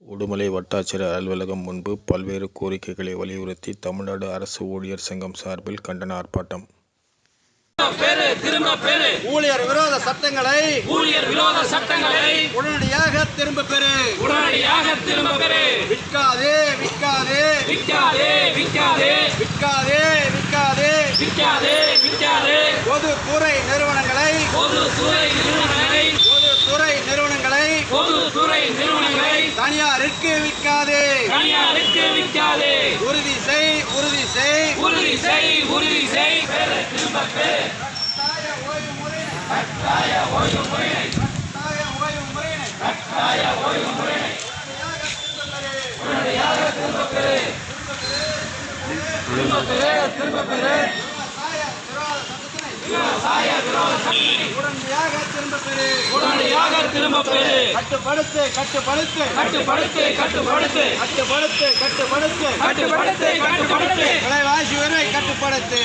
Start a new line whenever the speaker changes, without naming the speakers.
உடுமலை வட்டாட்சியர் அலுவலகம் முன்பு பல்வேறு கோரிக்கைகளை வலியுறுத்தி தமிழ்நாடு அரசு ஊழியர் சங்கம் சார்பில் கண்டன ஆர்ப்பாட்டம்.
பெரு திரும்ப பெரு.
ஊழியர் விரோத சட்டங்களை
ஊழியர் விரோத சட்டங்களை
உடனடியாக திரும்ப பெறு.
உடனடியாக திரும்ப பெரு
விற்காதே விற்காதே.
விற்காதே விற்காதே.
விற்காதே விற்காதே.
விற்காதே விற்காதே.
பொதுத்துறை நிறுவனங்களை
பொதுத்துறை நிறுவனங்களை
பொதுத்துறை நிறுவனங்களை
பொதுத்துறை நிறுவனங்களை
தனியாருக்கு விற்காதே
தனியாருக்கு விற்காதே
உறுதி செய் உறுதி செய்
உறுதி செய் உறுதி செய்
கட்டாய ஓய்வு முறையினை கட்டாய ஓய்வு முறையினை உடனடியாக திரும்ப பெறு
உடனடியாக திரும்ப பெரு
கட்டுப்படுத்து கட்டுப்படுத்து.
கட்டுப்படுத்து கட்டுப்படுத்து.
கட்டுப்படுத்து கட்டுப்படுத்து.
கட்டுப்படுத்து கட்டுப்படுத்து.
விலைவாசி உயர்வை கட்டுப்படுத்து.